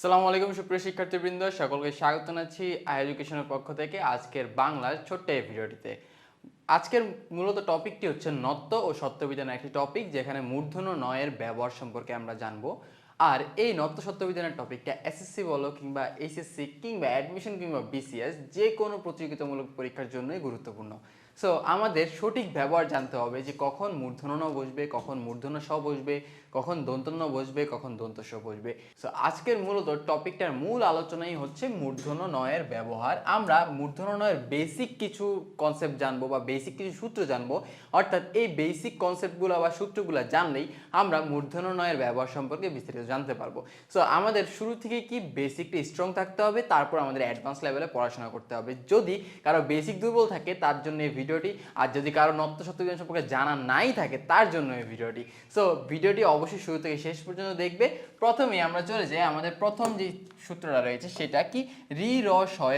সালামু আলাইকুম, সুপ্রিয় শিক্ষার্থীবৃন্দ। সকলকে স্বাগত জানাচ্ছি আই এডুকেশনের পক্ষ থেকে আজকের বাংলার ছোট্ট এই ভিডিওটিতে। আজকের মূলত টপিকটি হচ্ছে নত্ব ও সত্যবিধানের একটি টপিক, যেখানে মূর্ধন্য নয়ের ব্যবহার সম্পর্কে আমরা জানব। আর এই নত্ব সত্যবিধানের টপিকটা এসএসসি বলো কিংবা এইচএসসি কিংবা অ্যাডমিশন কিংবা বিসিএস, যে কোনো প্রতিযোগিতামূলক পরীক্ষার জন্যই গুরুত্বপূর্ণ। সো আমাদের সঠিক ব্যবহার জানতে হবে যে কখন মূর্ধন্য বসবে, কখন মূর্ধন্য স বসবে কখন দন্তন্য বসবে, কখন দন্ত স বসবে। সো আজকের মূলত টপিকটার মূল আলোচনাই হচ্ছে মূর্ধন্য নয়ের ব্যবহার। আমরা মূর্ধন্য নয়ের বেসিক কিছু কনসেপ্ট জানব বা বেসিক কিছু সূত্র জানব। অর্থাৎ এই বেসিক কনসেপ্টগুলো বা সূত্রগুলো জানলেই আমরা মূর্ধন্য নয়ের ব্যবহার সম্পর্কে বিস্তারিত জানতে পারব। সো আমাদের শুরু থেকে কি বেসিকটা স্ট্রং থাকতে হবে? তারপর আমাদের অ্যাডভান্স লেভেলে পড়াশোনা করতে হবে। যদি কারও বেসিক দুর্বল থাকে, তার জন্য এই ভিডিওটি আর যদি কারও নত্ব সত্যবিধান সম্পর্কে জানা নাই থাকে, তার জন্য এই ভিডিওটি সো ভিডিওটি অবশ্যই শুরু থেকে শেষ পর্যন্ত দেখবে। প্রথমেই আমরা চলে যাই আমাদের প্রথম যে সূত্রটা রয়েছে সেটা কি? রি, র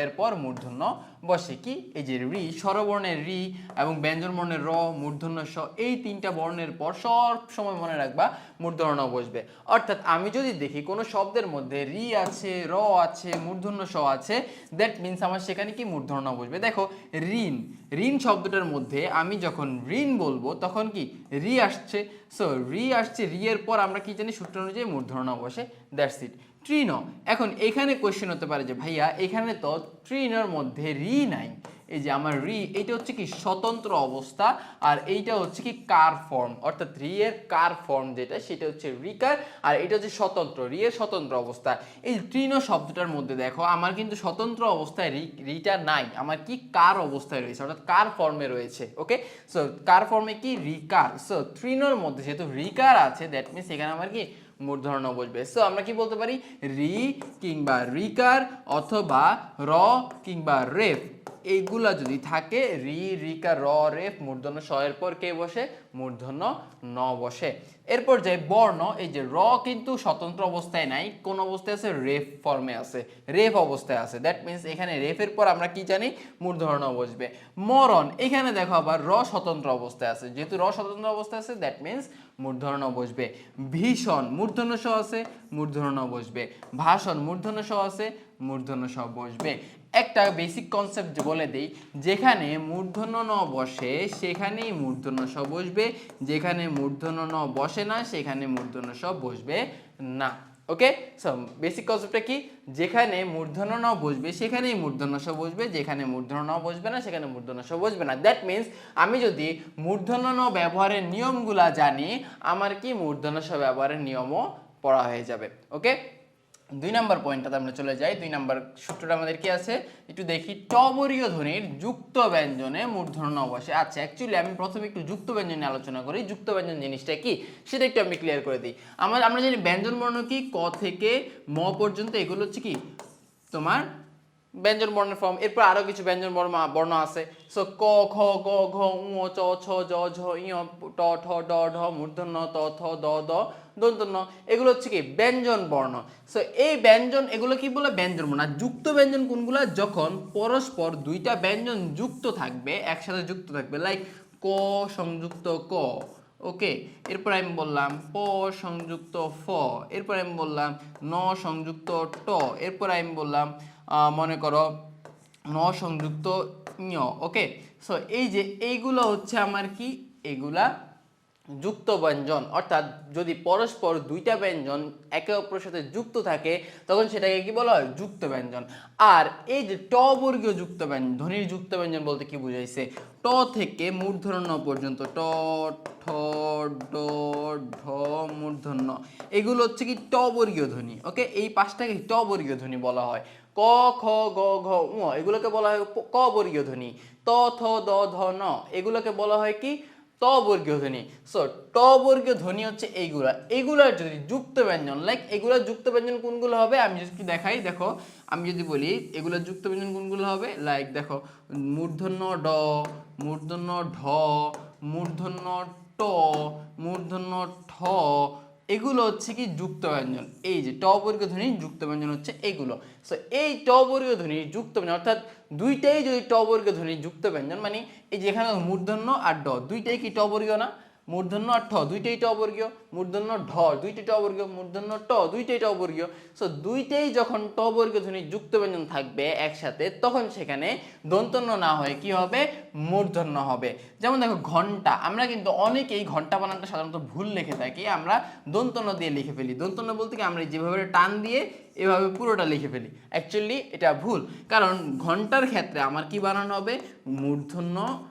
এর পর মূর্ধন্য বসে। কি? এই যে রি, স্বরবর্ণের রি এবং ব্যঞ্জন বর্ণের র, মূর্ধন্য, স এই তিনটা বর্ণের পর সব সময় মনে রাখবা মূর্ধন্য বসবে। অর্থাৎ আমি যদি দেখি কোনো শব্দের মধ্যে রি আছে, র আছে, মূর্ধন্য, স আছে দ্যাট মিনস আমার সেখানে কি মূর্ধন্য বসবে? দেখো, ঋণ। ঋণ শব্দটার মধ্যে আমি যখন ঋণ বলব, তখন কি রি আসছে? সো রি আসছে, রি এর পর আমরা কি জানি? সূত্র অনুযায়ী মূর্ধন্য বসে দ্যাটস ইট ট্রিন এখন এখানে কোয়েশ্চেন হতে পারে যে, ভাইয়া, এখানে তো ট্রিনের মধ্যে রি নাই। এই যে আমার রি এটা হচ্ছে কি স্বতন্ত্র অবস্থা, আর এইটা হচ্ছে কি কার ফর্ম অর্থাৎ রি এর কার ফর্ম যেটা, সেটা হচ্ছে রিকার আর এটা হচ্ছে স্বতন্ত্র, রি এর স্বতন্ত্র অবস্থা। এই ট্রিন শব্দটার মধ্যে দেখো, আমার কিন্তু স্বতন্ত্র অবস্থায় রি, রিটা নাই, আমার কি কার অবস্থায় রয়েছে, অর্থাৎ কার ফর্মে রয়েছে ওকে সো কার ফর্মে কি? রিকার সো ট্রিনোর মধ্যে যেহেতু রিকার আছে দ্যাট মিনস এখানে আমার কি? মূর্ধন্য বসবে। সো আমরা কি বলতে পারি? রি কিংবা রিকার অথবা র কিংবা রেফ। এইগুলা যদি থাকে, রি, রিকা, র, রেফ, মূর্ধন্য এর পর কে বসে? মূর্ধন্য ন বসে। এরপর যে বর্ণ, এই যে র কিন্তু স্বতন্ত্র অবস্থায় নাই, কোন অবস্থায় আছে? রেফ ফর্মে আছে। রেফ অবস্থায় আছে। দ্যাট মিনস এখানে রেফের পর আমরা কি জানি? মূর্ধন্য বসবে। মরণ, এখানে দেখো আবার র স্বতন্ত্র অবস্থায় আছে। যেহেতু র স্বতন্ত্র অবস্থায় আছে দ্যাট মিনস মূর্ধন্য বসবে। ভীষণ, মূর্ধন্য স আছে, মূর্ধন্য বসবে। ভাষণ, মূর্ধন্য স আছে, মূর্ধন্য স বসবে। একটা বেসিক কনসেপ্ট বলে দেই। যেখানে মূর্ধন্য ন বসে, সেখানেই মূর্ধন্য স বসবে। যেখানে মূর্ধন্য ন বসে না, সেখানে মূর্ধন্য স বসবে না। ওকে সো বেসিক কনসেপ্টটা কি? যেখানে মূর্ধন্য ন বসবে, সেখানেই মূর্ধন্য স বসবে। যেখানে মূর্ধন্য ন বসবে না, সেখানে মূর্ধন্য স বসবে না। দ্যাট মিন্স আমি যদি মূর্ধন্য ন ব্যবহারের নিয়মগুলা জানি, আমার কি মূর্ধন্য স ব্যবহারের নিয়মও পড়া হয়ে যাবে। ওকে দুই নম্বর পয়েন্টটাতে আমরা চলে যাই। দুই নম্বর সূত্রটা আমাদের কি আছে? একটু দেখি। টবরীয় ধ্বনির যুক্ত ব্যঞ্জনে মূর্ধন্য অবশ্যই। আচ্ছা অ্যাকচুয়ালি আমি প্রথমে একটু যুক্ত ব্যঞ্জন নিয়ে আলোচনা করি। যুক্ত ব্যঞ্জন জিনিসটা কি? সেটা একটু আমি ক্লিয়ার করে দিই। আমার, আমরা জানি ব্যঞ্জন বর্ণ কি? ক থেকে ম পর্যন্ত এগুলো হচ্ছে কি? তোমার ব্যঞ্জন বর্ণের ফর্ম, এরপর আরও কিছু ব্যঞ্জন বর্ণ বর্ণ আছে। সো ক, খ, গ, ঘ উ চ, ছ, জ, ঝ ই ট, ঠ, ড, ঢ, মূর্ধন্য, ত, থ, দ দ, দন্তন্য। এগুলো হচ্ছে কি, ব্যঞ্জন বর্ণ। সো এই ব্যঞ্জন, এগুলো কি বলে? ব্যঞ্জন বর্ণ। যুক্ত ব্যঞ্জন কোনগুলো? যখন পরস্পর দুইটা ব্যঞ্জন যুক্ত থাকবে, একসাথে যুক্ত থাকবে লাইক ক সংযুক্ত ক, ওকে? এরপর আমি বললাম প সংযুক্ত ফ, এরপর আমি বললাম ন সংযুক্ত ট, এরপর আমি বললাম মনে করো ন সংযুক্ত ঞ ওকে সো এই যে এইগুলো হচ্ছে আমার কি? এগুলা যুক্ত ব্যঞ্জন। অর্থাৎ যদি পরস্পর দুইটা ব্যঞ্জন একে অপরের সাথে যুক্ত থাকে, তখন সেটাকে কি বলা হয়? যুক্ত ব্যঞ্জন। আর এই যে ট বর্গীয় যুক্ত ব্যঞ্জন, ধ্বনির যুক্ত ব্যঞ্জন বলতে কি বুঝাইছে? ট থেকে মূর্ধন্য পর্যন্ত, ট, ঠ, ড, ঢ, মূর্ধন্য। এগুলো হচ্ছে কি ট বর্গীয় ধ্বনি ওকে এই পাঁচটাকে ট বর্গীয় ধ্বনি বলা হয়। ক, খ, গ, ঘ উ এগুলোকে বলা হয় ক বর্গীয় ধ্বনি ত, থ, দ, ধ, ন, এগুলোকে বলা হয় কি? ট বর্গীয় ধ্বনি সো ট বর্গীয় ধ্বনি হচ্ছে এইগুলা। এইগুলার যদি যুক্ত ব্যঞ্জন লাইক এগুলোর যুক্ত ব্যঞ্জন কোনগুলো হবে? আমি যদি দেখাই, দেখো, আমি যদি বলি এগুলোর যুক্ত ব্যঞ্জন কোনগুলো হবে? লাইক দেখো, মূর্ধন্য ড, মূর্ধন্য ঢ, মূর্ধন্য ট, মূর্ধন্য ঠ এগুলো হচ্ছে কি যুক্ত ব্যঞ্জন এই যে ট বর্গীয় ধ্বনি যুক্ত ব্যঞ্জন হচ্ছে এগুলো। সো এই ট বর্গীয় ধ্বনি যুক্ত ব্যঞ্জন অর্থাৎ দুইটাই যদি ট বর্গীয় ধ্বনি যুক্ত ব্যঞ্জন মানে এই যে এখানে মূর্ধন্য আর ড, দুইটাই কি ট বর্গীয় না? মূর্ধন্য ঠ, দুইটাই ট বর্গীয়। মূর্ধন্য ঢ, দুইটাই ট বর্গীয়। মূর্ধন্য ট, দুইটাই ট বর্গীয়। সো দুইটাই যখন ট বর্গীয় ধ্বনি যুক্ত ব্যঞ্জন থাকবে একসাথে, তখন সেখানে দন্তন্য না হয়ে কি হবে? মূর্ধন্য হবে। যেমন দেখো ঘণ্টা আমরা কিন্তু অনেকেই ঘণ্টা বানানটা সাধারণত ভুল লিখে থাকি। আমরা দন্তন্য দিয়ে লিখে ফেলি। দন্তন্য বলতে কি, আমরা যেভাবে টান দিয়ে এভাবে পুরোটা লিখে ফেলি। অ্যাকচুয়ালি এটা ভুল। কারণ ঘণ্টার ক্ষেত্রে আমার কি বানানো হবে? মূর্ধন্য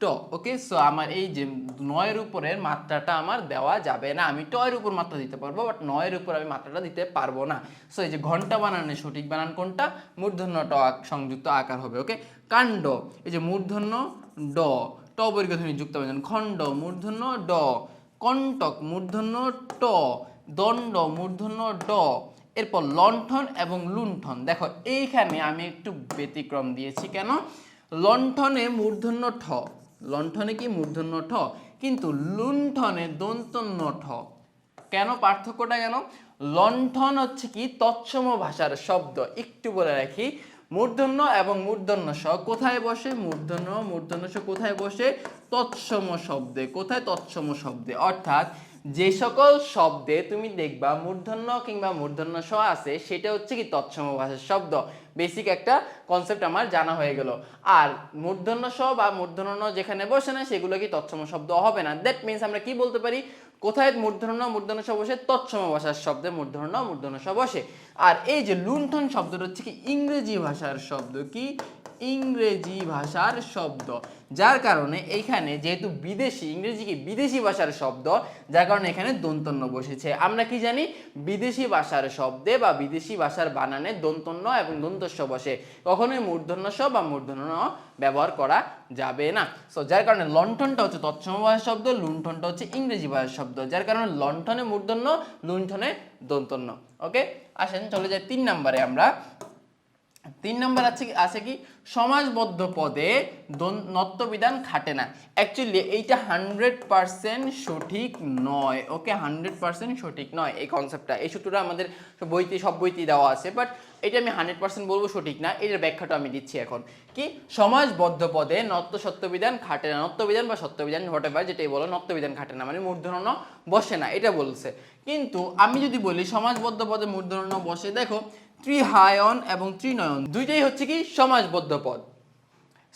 ট ওকে সো আমার এই যে নয়ের উপরের মাত্রাটা আমার দেওয়া যাবে না। আমি টয়ের উপর মাত্রা দিতে পারব বাট নয়ের উপর আমি মাত্রাটা দিতে পারব না। সো এই যে ঘণ্টা বানানোর সঠিক বানান কোনটা? মূর্ধন্য ট সংযুক্ত আকার হবে ওকে কাণ্ড, এই যে মূর্ধন্য ড, ট বর্গধ্বনি যুক্ত ব্যঞ্জন খণ্ড, মূর্ধন্য ড, কণ্টক, মূর্ধন্য ট, দণ্ড, মূর্ধন্য ড, এরপর লণ্ঠন এবং লুণ্ঠন। দেখো, এইখানে আমি একটু ব্যতিক্রম দিয়েছি কেন? লণ্ঠনে মূর্ধন্য ঠ লণ্ঠনে কি মূর্ধন্য ঠ? কিন্তু লুণ্ঠনে দন্তন্য ঠ। কেন পার্থক্যটা কেন? লণ্ঠন হচ্ছে কি তৎসম ভাষার শব্দ। একটু বলে রাখি। মূর্ধন্য এবং মূর্ধন্য স কোথায় বসে? মূর্ধন্য মূর্ধন্য স কোথায় বসে? তৎসম শব্দে। কোথায় তৎসম শব্দে? অর্থাৎ যে সকল শব্দে তুমি দেখবা মূর্ধন্য কিংবা মূর্ধন্য স আছে, সেটা হচ্ছে কি তৎসম ভাষার শব্দ। বেসিক একটা কনসেপ্ট আমার জানা হয়ে গেল। আর মূর্ধন্য স বা মূর্ধন্য যেখানে বসে না, সেগুলো কি তৎসম শব্দ হবে না? দ্যাট মিনস আমরা কি বলতে পারি? কোথায় মূর্ধন্য? মূর্ধন্য বসে তৎসম ভাষার শব্দে মূর্ধন্য মূর্ধন্য বসে আর এই যে লুণ্ঠন শব্দটা হচ্ছে কি? ইংরেজি ভাষার শব্দ কি? ইংরেজি ভাষার শব্দ। যার কারণে এইখানে যেহেতু বিদেশি, ইংরেজি কি? বিদেশি ভাষার শব্দ, যার কারণে এখানে দন্তন্য বসেছে। আমরা কি জানি? বিদেশি ভাষার শব্দে বা বিদেশি ভাষার বানানে দন্তন্য এবং দন্তস্ব বসে। কখনোই মূর্ধন্য স বা মূর্ধন্য ব্যবহার করা যাবে না। সো যার কারণে লণ্ঠনটা হচ্ছে তৎসম শব্দ, লুণ্ঠনটা হচ্ছে ইংরেজি ভাষার শব্দ। যার কারণে লণ্ঠনে মূর্ধন্য, লুণ্ঠনে দন্তন্য। ওকে আসেন, চলে যাই তিন নম্বরে আমরা। তিন নম্বর আছে আছে কি? সমাজবদ্ধ পদে নত্যবিধান খাটে না। অ্যাকচুয়ালি এইটা হান্ড্রেড পার্সেন্ট সঠিক নয় ওকে হান্ড্রেড পার্সেন্ট সঠিক নয় এই কনসেপ্টটা এই সূত্রটা আমাদের বইতে সব বইতেই দেওয়া আছে বাট এটা আমি হান্ড্রেড পার্সেন্ট বলব সঠিক না। এটার ব্যাখ্যাটা আমি দিচ্ছি এখন। কি? সমাজবদ্ধ পদে নত্য সত্যবিধান খাটে না। নত্যবিধান বা সত্যবিধান হোয়াট যেটাই বলো নত্যবিধান খাটে না। মানে মূর্ধন্য বসে না, এটা বলছে। কিন্তু আমি যদি বলি সমাজবদ্ধ পদে মূর্ধন্য বসে, দেখো ত্রিহায়ন এবং ত্রিনয়ন, দুইটাই হচ্ছে কি সমাজবদ্ধ পদ।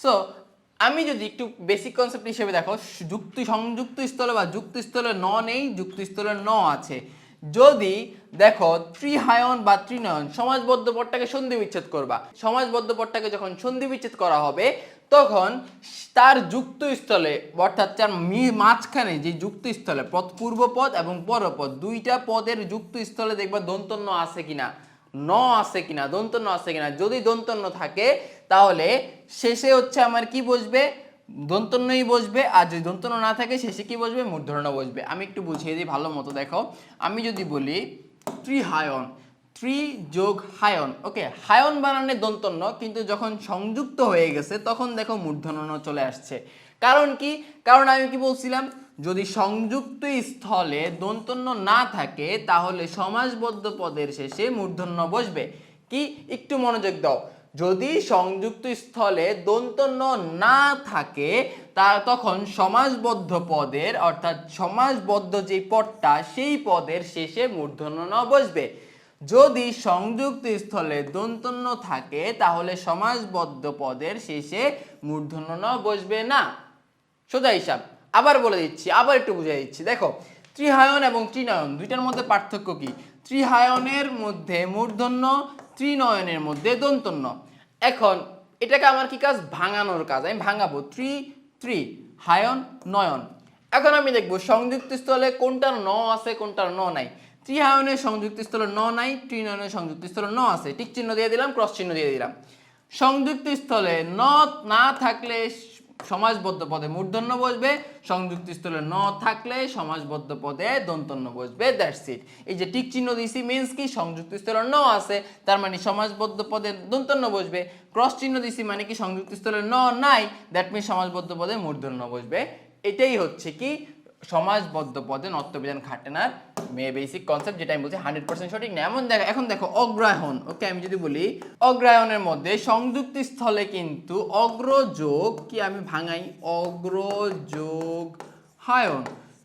সো আমি যদি একটু বেসিক কনসেপ্ট হিসেবে দেখো, যুক্ত, সংযুক্ত স্থলে বা যুক্ত স্থলে ন নেই, যুক্ত স্থলে ন আছে। যদি দেখো ত্রিহায়ন বা ত্রিনয়ন, সমাজবদ্ধ পদটাকে সন্ধি বিচ্ছেদ করবা। সমাজবদ্ধ পদটাকে যখন সন্ধি বিচ্ছেদ করা হবে, তখন তার যুক্ত স্থলে, অর্থাৎ তার মাঝখানে যে যুক্ত স্থলে, পদ পূর্বপদ এবং পরপদ দুইটা পদের যুক্ত স্থলে দেখবা দন্তন্য আছে কিনা। ন আছে কিনা দন্তন্য আছে কিনা, যদি দন্তন্য থাকে, তাহলে শেষে হচ্ছে আমার কি বসবে? দন্তন্যই বসবে, আর যদি দন্তন্য না থাকে, শেষে কি বসবে? মূর্ধন্য বসবে। আমি একটু বুঝিয়ে দিই ভালো মতো, দেখো। আমি যদি বলি ত্রিহায়ন, ত্রি যোগ হায়ন, ওকে, হায়ন বানানে দন্তন্য কিন্তু যখন সংযুক্ত হয়ে গেছে, তখন দেখো মূর্ধন্য চলে আসছে। কারণ কি? কারণ আমি কি বলছিলাম? যদি সংযুক্ত স্থলে দন্তন্য না থাকে, তাহলে সমাজবদ্ধ পদের শেষে মূর্ধন্য বসবে। কি? একটু মনোযোগ দাও। যদি সংযুক্ত স্থলে দন্তন্য না থাকে, তা তখন সমাজবদ্ধ পদের, অর্থাৎ সমাজবদ্ধ যে পদটা, সেই পদের শেষে মূর্ধন্য ন বসবে। যদি সংযুক্ত স্থলে দন্তন্য থাকে, তাহলে সমাজবদ্ধ পদের শেষে মূর্ধন্য ন বসবে না। সোজা হিসাব। আবার বলে দিচ্ছি, আবার একটু বুঝিয়ে দিচ্ছি। দেখো, ত্রিহায়ন এবং ত্রিনয়ন, দুইটার মধ্যে পার্থক্য কি? ত্রিহায়নের মধ্যে মূর্ধন্য, ত্রিনয়নের মধ্যে দন্তন্য। এখন, এটাকে আমার কি কাজ? ভাঙানোর কাজ। আমি ভাঙাবো। ত্রি ত্রি, হায়ন, নয়ন। এখন আমি দেখব, সংযুক্ত স্থলে কোনটার ন আছে, কোনটার ন নাই। ত্রিহায়নের সংযুক্ত স্থলে ন নাই, ত্রিনয়নের সংযুক্ত স্থলে ন আছে। টিক চিহ্ন দিয়ে দিলাম, ক্রস চিহ্ন দিয়ে দিলাম। সংযুক্ত স্থলে ন না থাকলে সমাজবদ্ধ পদে মূর্ধন্য বসবে, সংযুক্ত স্থলে ন থাকলে সমাজবদ্ধ পদে দন্তন্য বসবে দ্যাটস ইট এই যে টিক চিহ্ন দিয়েছি মিন্স কি? সংযুক্ত স্থলে ন আছে, তার মানে সমাজবদ্ধ পদে দন্তন্য বসবে। ক্রস চিহ্ন দিছি মানে কি? সংযুক্ত স্থলে ন নাই দ্যাট মিন সমাজবদ্ধ পদে মূর্ধন্য বসবে। এটাই হচ্ছে কি? সমাজবদ্ধ পদে নত্যবিধান খাটেনার মে বেসিক কনসেপ্ট যেটা আমি বলছি হান্ড্রেড পার্সেন্ট সঠিক না। এমন দেখো এখন দেখো অগ্রায়ন ওকে আমি যদি বলি অগ্রায়নের মধ্যে সংযুক্ত স্থলে কিন্তু অগ্রযোগ কি আমি ভাঙাই? অগ্রযোগ হায়ন।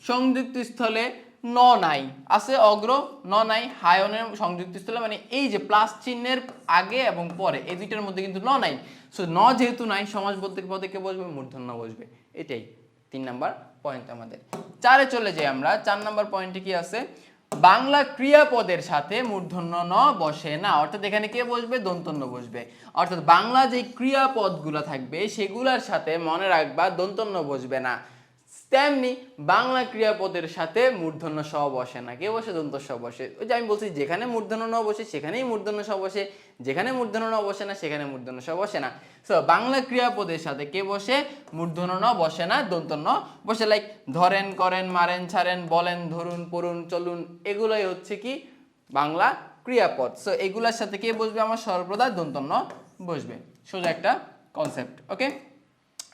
সংযুক্ত স্থলে ন নাই। আছে অগ্র, ন নাই। হায়নের সংযুক্ত স্থলে মানে এই যে প্লাস চিহ্নের আগে এবং পরে, এই দুইটার মধ্যে কিন্তু ন নাই। সো ন যেহেতু নাই সমাজ বলতে পদে কে বসবে? মূর্ধন্য বসবে। এটাই। তিন নাম্বার। পয়েন্ট আমাদের। চারে চলে যাই আমরা। চার নম্বর পয়েন্টে কি আছে? বাংলা ক্রিয়াপদের সাথে মূর্ধন্য ন বসে না। অর্থাৎ এখানে কে বসবে? দন্তন্য বসবে। অর্থাৎ বাংলা যে ক্রিয়াপদগুলো থাকবে, সেগুলার সাথে মনে রাখবা দন্তন্য বসবে না। তেমনি বাংলা ক্রিয়াপদের সাথে মূর্ধন্য স বসে না। কে বসে? দন্ত স বসে। ওই যে আমি বলছি, যেখানে মূর্ধন্য ন বসে, সেখানেই মূর্ধন্য স বসে। যেখানে মূর্ধন্য ন বসে না, সেখানে মূর্ধন্য স বসে না। সো বাংলা ক্রিয়াপদের সাথে কে বসে? মূর্ধন্য ন বসে না, দন্ত ন বসে। লাইক ধরেন, করেন, মারেন, ছাড়েন, বলেন, ধরুন, পড়ুন, চলুন, এগুলোই হচ্ছে কি? বাংলা ক্রিয়াপদ। সো এগুলোর সাথে কে বসবে? আমার সর্বদা দন্ত ন বসবে। সোজা একটা কনসেপ্ট ওকে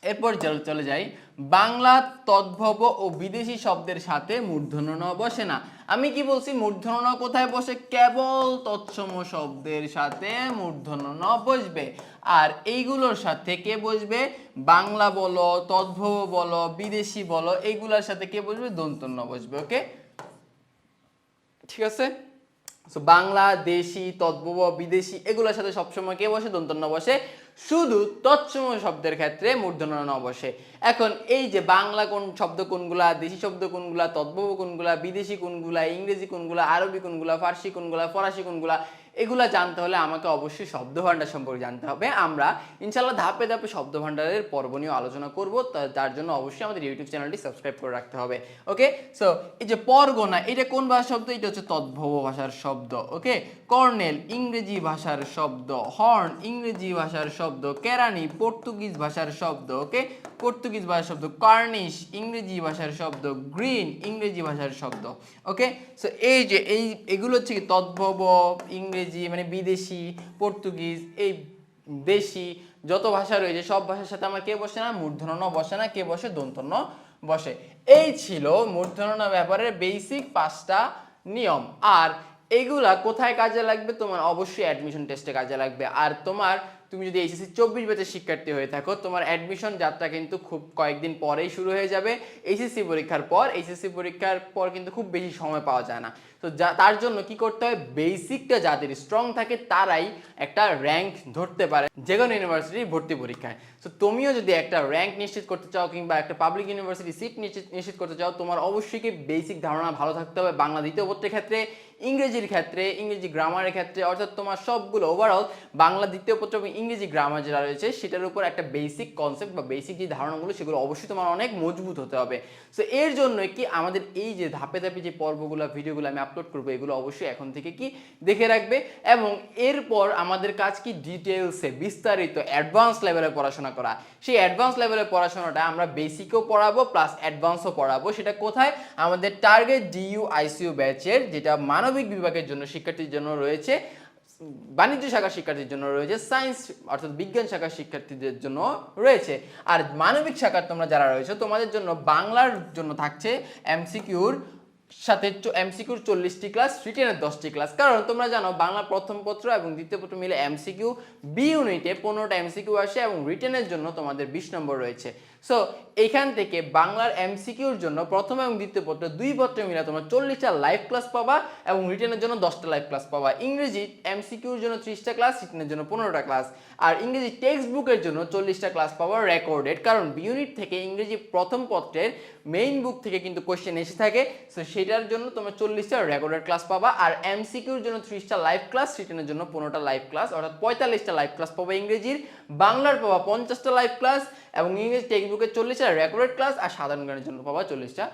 এরপর চল- যাই। বাংলা তদ্ভব ও বিদেশি শব্দের সাথে মূর্ধন্য ন বসে না। আমি কি বলছি, মূর্ধন্য ন কোথায় বসে? কেবল তৎসম শব্দের সাথে মূর্ধন্য ন বসবে। আর এইগুলোর সাথে কে বসবে? বাংলা বলো, তদ্ভব বলো, বিদেশি বলো, এইগুলোর সাথে কে বসবে? দন্তন্য বসবে, ওকে? ঠিক আছে? সো বাংলা, দেশি, তদ্ভব, বিদেশি, এগুলোর সাথে সবসময় কে বসে? দন্তন্য বসে। শুধু তৎসম শব্দের ক্ষেত্রে মূর্ধন্য ন বসে। এখন এই যে বাংলা কোন শব্দ কোনগুলা, দেশি শব্দ কোনগুলা, তদ্ভব কোনগুলা, বিদেশি কোনগুলা, ইংরেজি কোনগুলা, আরবি কোনগুলা, ফার্সি কোনগুলা, ফরাসি কোনগুলা এগুলা জানতে হলে আমাকে অবশ্যই শব্দ ভাণ্ডার সম্পর্কে জানতে হবে। আমরা ইনশাল্লাহ ধাপে ধাপে শব্দ ভাণ্ডারের পর্ব নিয়ে আলোচনা করব তার জন্য অবশ্যই আমাদের ইউটিউব চ্যানেলটি সাবস্ক্রাইব করে রাখতে হবে ওকে সো এই যে পরগনা, এটা কোন ভাষার শব্দ? এটা হচ্ছে তদ্ভব ভাষার শব্দ ওকে কর্নেল, ইংরেজি ভাষার শব্দ, হর্ন, ইংরেজি ভাষার শব্দ, কেরানি, পর্তুগিজ ভাষার শব্দ ওকে পর্তুগিজ ভাষার শব্দ, কার্নিশ, ইংরেজি ভাষার শব্দ, গ্রিন, ইংরেজি ভাষার শব্দ ওকে সো এই যে, এই, এগুলো হচ্ছে কি তদ্ভব, ইংরেজি মানে বিদেশি, পর্তুগিজ, এই দেশি যত ভাষা রয়েছে, সব ভাষার সাথে আমার কে বসে না? মূর্ধন্য বসে না? কে বসে? দন্তন্য বসে। এই ছিল মূর্ধন্য ব্যাপারের বেসিক পাঁচটা নিয়ম। আর এগুলা কোথায় কাজে লাগবে? তোমার অবশ্যই অ্যাডমিশন টেস্টে কাজে লাগবে। আর তোমার তুমি যদি এইচএসসি চব্বিশ ব্যাচের শিক্ষার্থী হয়ে থাকো, তোমার অ্যাডমিশন যাত্রা কিন্তু খুব কয়েকদিন পরেই শুরু হয়ে যাবে। এইচএসসি পরীক্ষার পর, এইচএসসি পরীক্ষার পর কিন্তু খুব বেশি সময় পাওয়া যায় না। তো যা, তার জন্য কি করতে হয়? বেসিকটা যাদের স্ট্রং থাকে, তারাই একটা র্যাঙ্ক ধরতে পারে যে কোনো ইউনিভার্সিটির ভর্তি পরীক্ষায়। তো তুমিও যদি একটা র্যাঙ্ক নিশ্চিত করতে চাও কিংবা একটা পাবলিক ইউনিভার্সিটি সিট নিশ্চিত নিশ্চিত করতে চাও, তোমার অবশ্যই কি বেসিক ধারণা ভালো থাকতে হবে বাংলা দ্বিতীয় পত্রের ক্ষেত্রে, ইংরেজির ক্ষেত্রে, ইংরেজি গ্রামারের ক্ষেত্রে, অর্থাৎ তোমার সবগুলো ওভারঅল বাংলা দ্বিতীয় পত্র এবং ইংরেজি গ্রামার যেটা রয়েছে, সেটার উপর একটা বেসিক কনসেপ্ট বা বেসিক যে ধারণাগুলো, সেগুলো অবশ্যই তোমার অনেক মজবুত হতে হবে। সো এর জন্য কি আমাদের এই যে ধাপে ধাপে যে পর্বগুলো, ভিডিওগুলো আমি আপলোড করব, এগুলো অবশ্যই এখন থেকে কি দেখে রাখবে এবং এরপর আমাদের কাজ কি ডিটেলসে বিস্তারিত অ্যাডভান্স লেভেলে পড়াশোনা করা। সেই অ্যাডভান্স লেভেলের পড়াশোনাটা আমরা বেসিকও পড়াবো প্লাস অ্যাডভান্সও পড়াবো। সেটা কোথায়? আমাদের টার্গেট ডিইউ আইসিইউ ব্যাচের যেটা মানবিক বিভাগের জন্য, শিক্ষার্থীর জন্য রয়েছে। বাণিজ্য শাখার শিক্ষার্থীর জন্য রয়েছে সায়েন্স অর্থাৎ বিজ্ঞান শাখার শিক্ষার্থীদের জন্য রয়েছে। আর মানবিক শাখার তোমরা যারা রয়েছে, তোমাদের জন্য বাংলার জন্য থাকছে এমসিকিউর সাথে এমসিকিউর চল্লিশটি ক্লাস রিটেনের দশটি ক্লাস কারণ তোমরা জানো, বাংলা প্রথম পত্র এবং দ্বিতীয় পত্র মিলে এমসিকিউ বি ইউনিটে পনেরোটা এমসিকিউ আসে এবং রিটেনের জন্য তোমাদের বিশ নম্বর রয়েছে। সো এখান থেকে বাংলার এমসিকিউর জন্য প্রথম এবং দ্বিতীয় পত্র দুই পত্রে মিলে তোমরা চল্লিশটা লাইভ ক্লাস পাবা এবং রিটেনের জন্য দশটা লাইভ ক্লাস পাবা। ইংরেজি এমসিকিউর জন্য ত্রিশটা ক্লাস রিটেনের জন্য পনেরোটা ক্লাস আর ইংরেজি টেক্সট বুকের জন্য চল্লিশটা ক্লাস পাওয়া রেকর্ডেড কারণ ইউনিট থেকে ইংরেজি প্রথম পত্রের মেইন বুক থেকে কিন্তু কোশ্চেন এসে থাকে। সো সেটার জন্য তোমরা চল্লিশটা রেকর্ডেড ক্লাস পাবা। আর এমসিকিউর জন্য ত্রিশটা লাইভ ক্লাস রিটেনের জন্য পনেরোটা লাইভ ক্লাস অর্থাৎ পঁয়তাল্লিশটা লাইভ ক্লাস পাবা ইংরেজির। বাংলার পাবা পঞ্চাশটা লাইভ ক্লাস এবং ইংরেজি টেক্সট বুকের চল্লিশটা রেকর্ডেড ক্লাস আর সাধারণ জ্ঞানের জন্য পাবা চল্লিশটা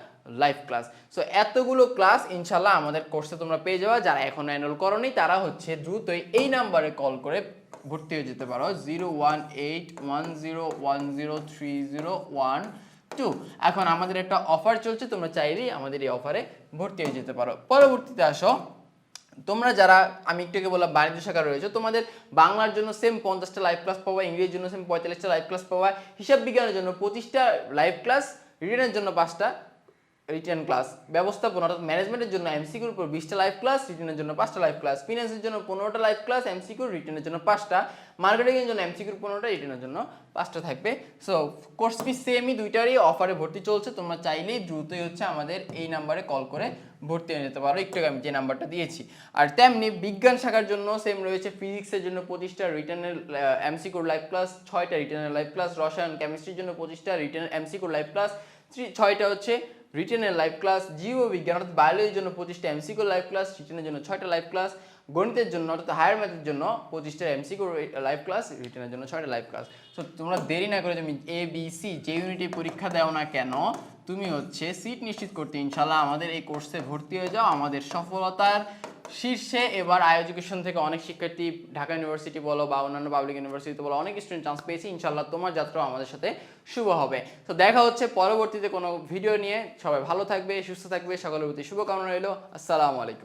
লাইভ ক্লাস সো এতগুলো ক্লাস ইনশাল্লাহ আমাদের কোর্সে তোমরা পেয়ে যাওয়া যারা এখন এনরোল করনি, তারা হচ্ছে দ্রুতই এই নাম্বারে কল করে ভর্তি হয়ে যেতে পারো। Zero one eight one zero one zero three zero one two এখন আমাদের একটা অফার চলছে, তোমরা চাইলেই আমাদের এই অফারে ভর্তি হয়ে যেতে পারো। পরবর্তীতে আসো। তোমরা যারা, আমি একটু আগে বললাম, বাণিজ্য শাখা রয়েছে, তোমাদের বাংলার জন্য সেম পঞ্চাশটা লাইভ ক্লাস পাওয়া, ইংরেজির জন্য সেম পঁয়তাল্লিশটা লাইভ ক্লাস পাওয়া, হিসাব বিজ্ঞানের জন্য পঁচিশটা লাইভ ক্লাস রিটেনের জন্য পাঁচটা রিটার্ন ক্লাস ব্যবস্থাপনা অর্থাৎ ম্যানেজমেন্টের জন্য এমসিকিউর উপর বিশটা লাইভ ক্লাস রিটার্নের জন্য পাঁচটা লাইভ ক্লাস ফিনান্সের জন্য পনেরোটা লাইভ ক্লাস এমসিকিউ রিটার্নের জন্য পাঁচটা মার্কেটিংয়ের জন্য এমসিকিউর পনেরোটা রিটার্নের জন্য পাঁচটা থাকবে। সো কোর্স ফি সেমই দুইটারই অফারে ভর্তি চলছে, তোমরা চাইলেই দ্রুতই হচ্ছে আমাদের এই নাম্বারে কল করে ভর্তি হয়ে যেতে পারো। একটু আমি যে নাম্বারটা দিয়েছি। আর তেমনি বিজ্ঞান শাখার জন্য সেম রয়েছে ফিজিক্সের জন্য পঁচিশটা রিটার্নের এমসিকিউর লাইভ ক্লাস ছয়টা রিটার্নের লাইভ ক্লাস রসায়ন কেমিস্ট্রির জন্য পঁচিশটা রিটার্ন এমসিকিউর লাইভ ক্লাস ছয়টা হচ্ছে রিটেনের লাইভ ক্লাস জীব বিজ্ঞান অর্থাৎ বায়োলজির জন্য পঁচিশটা এমসিকিউ লাইভ ক্লাস রিটেনের জন্য ছয়টা লাইভ ক্লাস গণিতের জন্য, অর্থাৎ হায়ার ম্যাথের জন্য পঁচিশটা এমসিকিউ লাইভ ক্লাস রিটেনের জন্য ছয়টা লাইভ ক্লাস সো তোমরা দেরি না করে তুমি এ বি সি যে ইউনিটে পরীক্ষা দাও না কেন, তুমি হচ্ছে সিট নিশ্চিত করতে ইনশাল্লাহ আমাদের এই কোর্সে ভর্তি হয়ে যাও, আমাদের সফলতার শীর্ষে এবার আই এডুকেশন থেকে অনেক শিক্ষার্থী ঢাকা ইউনিভার্সিটি বলো বা অন্যান্য পাবলিক ইউনিভার্সিটি বলো অনেক স্টুডেন্ট চান্স পেয়েছি। ইনশাল্লাহ তোমার যাত্রাও আমাদের সাথে শুভ হবে। তো দেখা হচ্ছে পরবর্তীতে কোনো ভিডিও নিয়ে। সবাই ভালো থাকবে, সুস্থ থাকবে, সকলের প্রতি শুভকামনা রইল। আসসালামু আলাইকুম।